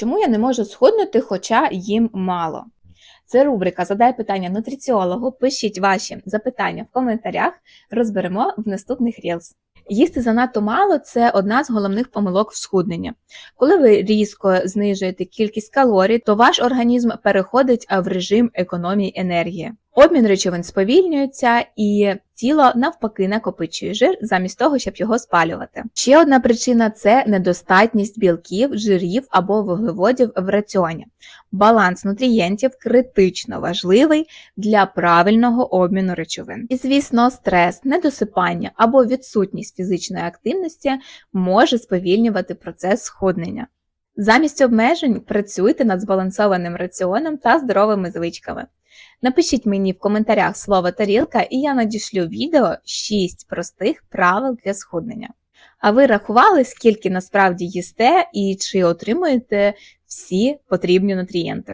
Чому я не можу схуднути, хоча їм мало? Це рубрика Задай питання нутриціологу. Пишіть ваші запитання в коментарях, розберемо в наступних Reels. Їсти занадто мало це одна з головних помилок в схудненні. Коли ви різко знижуєте кількість калорій, то ваш організм переходить в режим економії енергії. Обмін речовин сповільнюється, і тіло навпаки накопичує жир замість того, щоб його спалювати. Ще одна причина це недостатність білків, жирів або вуглеводів в раціоні. Баланс нутрієнтів критично важливий для правильного обміну речовин. І звісно, стрес, недосипання або відсутність фізичної активності може сповільнювати процес схуднення. Замість обмежень працюйте над збалансованим раціоном та здоровими звичками. Напишіть мені в коментарях слово тарілка, і я надішлю відео 6 простих правил для схуднення. А ви рахували, скільки насправді їсте і чи отримуєте всі потрібні нутрієнти?